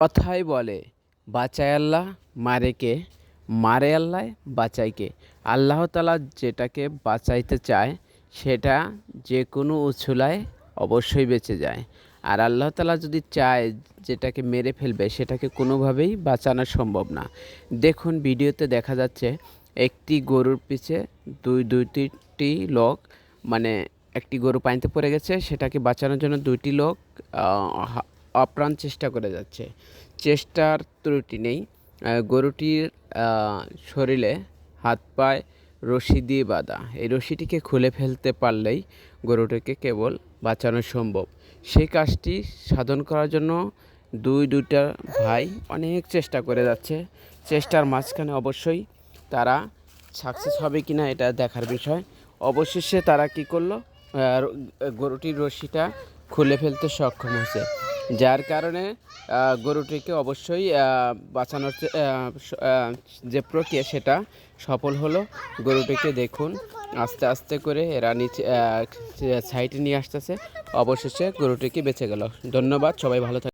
কথাই বলে, বাঁচায় আল্লাহ, মারে কে? মারে আল্লাহ, বাঁচায় কে? আল্লাহ তালা যেটাকে বাঁচাইতে চায়, সেটা যে কোনো উছুলায় অবশ্যই বেঁচে যায়। আর আল্লাহ তালা যদি চায় যেটাকে মেরে ফেলবে, সেটাকে কোনোভাবেই বাঁচানো সম্ভব না। দেখুন, ভিডিওতে দেখা যাচ্ছে, একটি গরুর পিছে দুই, দুইটি লোক মানে একটি গরু পানিতে পড়ে গেছে, সেটাকে বাঁচানোর জন্য দুইটি লোক আপ্রাণ চেষ্টা করে যাচ্ছে। চেষ্টার ত্রুটি নেই। গরুটির শরীরে হাত পায়ে রশি দিয়ে বাঁধা। এই রশিটিকে খুলে ফেলতে পারলেই গরুটিকে কেবল বাঁচানো সম্ভব। সেই কাজটি সাধন করার জন্য দুই, দুইটা ভাই অনেক চেষ্টা করে যাচ্ছে। চেষ্টার মাঝখানে অবশ্যই তারা সাকসেস হবে কি না এটা দেখার বিষয়। অবশেষে তারা কি করল? গরুটির রশিটা খুলে ফেলতে সক্ষম হয়েছে। যার কারণে গরুটিকে অবশ্যই বাঁচানোর যে প্রক্রিয়া সেটা সফল হলো। গরুটিকে দেখুন, আস্তে আস্তে করে এরা নিচে সাইডে নিয়ে আসতেছে। অবশেষে গরুটিকে বেঁচে গেল। ধন্যবাদ, সবাই ভালো থাক